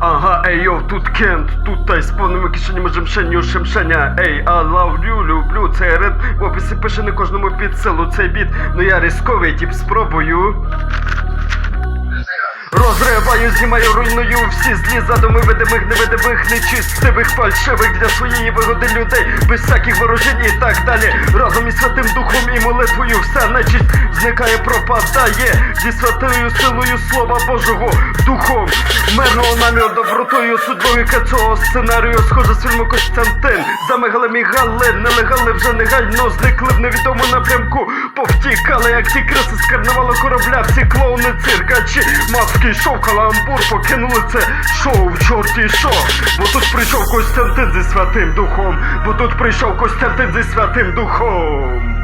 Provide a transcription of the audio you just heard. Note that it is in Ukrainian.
Ага, ей, йоу, тут Кент, тут та й з повними кишенями жемшенню шемшеня. Ей, love you, люблю цей ред. В описі пише не кожному під силу цей біт. Ну я рисковий, тип спробую. Розриваю, знімаю, руйную всі злі задуми видимих, невидимих, нечистивих, фальшивих для своєї вигоди людей, без всяких ворожінь і так далі. Разом із святим духом і молитвою вся нечисть зникає, пропадає зі святою силою Слова Божого, духом, мирного наміру, добротою, судьбою цього сценарію, схоже з фільму Костянтин. Замигали мігали, нелегали вже негайно зникли в невідому напрямку, повтікали, як ті криси з карнавалу корабля, всі клоуни, циркачі, маски, шоу, каламбур, покинули це шоу, чорті шо. Бо тут прийшов Костянтин зі святим духом, бо тут прийшов Костянтин зі святим духом.